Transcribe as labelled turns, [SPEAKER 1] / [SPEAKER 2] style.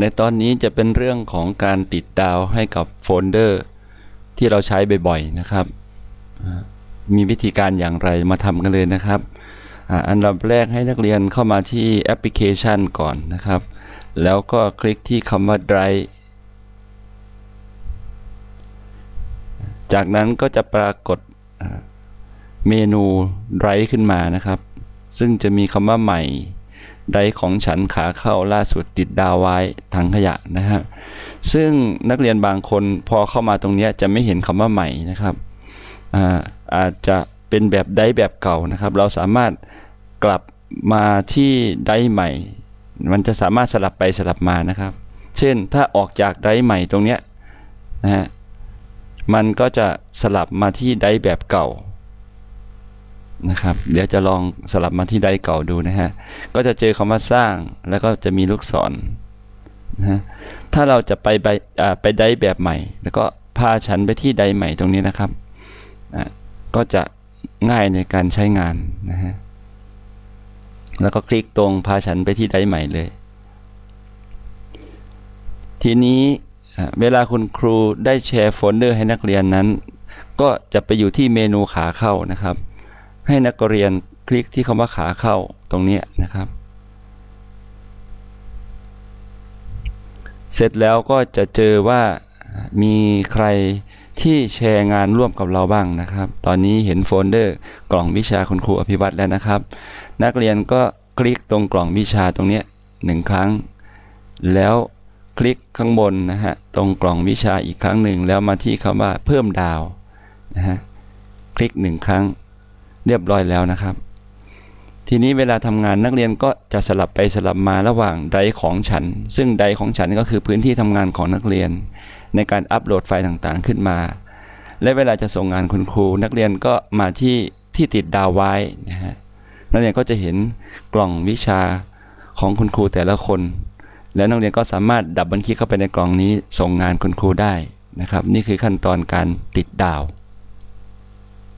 [SPEAKER 1] ในตอนนี้จะเป็นเรื่องของการติดดาวให้กับโฟลเดอร์ ที่เราใช้บ่อยๆนะครับ มีวิธีการอย่างไรมาทำกันเลยนะครับ อันดับแรกให้นักเรียนเข้ามาที่แอปพลิเคชันก่อนนะครับ แล้วก็คลิกที่คำว่า Drive จากนั้นก็จะปรากฏเมนู Drive ขึ้นมานะครับ ซึ่งจะมีคำว่าใหม่ ไดของฉันขาเข้าล่าสุดติดดาวไว้ถังขยะนะฮะซึ่งนักเรียนบางคนพอเข้ามาตรงนี้จะไม่เห็นคำว่าใหม่นะครับอาอาจจะเป็นแบบไดแบบเก่านะครับ เราสามารถกลับมาที่ไดใหม่ มันจะสามารถสลับไปสลับมานะครับ เช่นถ้าออกจากไดใหม่ตรงนี้นะฮะมันก็จะสลับมาที่ไดแบบเก่า นะครับ เดี๋ยวจะลองสลับมาที่ไดเก่าดูนะฮะ ก็จะเจอคำว่าสร้างแล้วก็จะมีลูกศรนะฮะถ้าเราจะไปไปไปไดแบบใหม่ แล้วก็พาฉันไปที่ไดใหม่ตรงนี้นะครับอะก็จะง่ายในการใช้งานนะฮะแล้วก็คลิกตรงพาฉันไปที่ไดใหม่เลย ทีนี้เวลาคุณครูได้แชร์โฟลเดอร์ให้นักเรียนนั้น ก็จะไปอยู่ที่เมนูขาเข้านะครับ ให้นักเรียนคลิกที่คำว่าขาเข้าตรงนี้นะครับ เสร็จแล้วก็จะเจอว่ามีใครที่แชร์งานร่วมกับเราบ้างนะครับ ตอนนี้เห็นโฟลเดอร์กล่องวิชาคุณครูอภิวัตรแล้วนะครับ นักเรียนก็คลิกตรงกล่องวิชาตรงนี้หนึ่งครั้ง แล้วคลิกข้างบนนะฮะตรงกล่องวิชาอีกครั้งหนึ่งแล้วมาที่คำว่าเพิ่มดาวนะฮะคลิกหนึ่งครั้ง เรียบร้อยแล้วนะครับ ทีนี้เวลาทำงานนักเรียนก็จะสลับไปสลับมาระหว่างไดของฉัน ซึ่งไดของฉันก็คือพื้นที่ทำงานของนักเรียน ในการอัปโหลดไฟล์ต่างๆขึ้นมา และเวลาจะส่งงานคุณครู นักเรียนก็มาที่ที่ติดดาวไว้นะฮะนักเรียนก็จะเห็นกล่องวิชาของคุณครูแต่ละคน และนักเรียนก็สามารถดับบันคลิกเข้าไปในกล่องนี้ส่งงานคุณครูได้นะครับ นี่คือขั้นตอนการติดดาว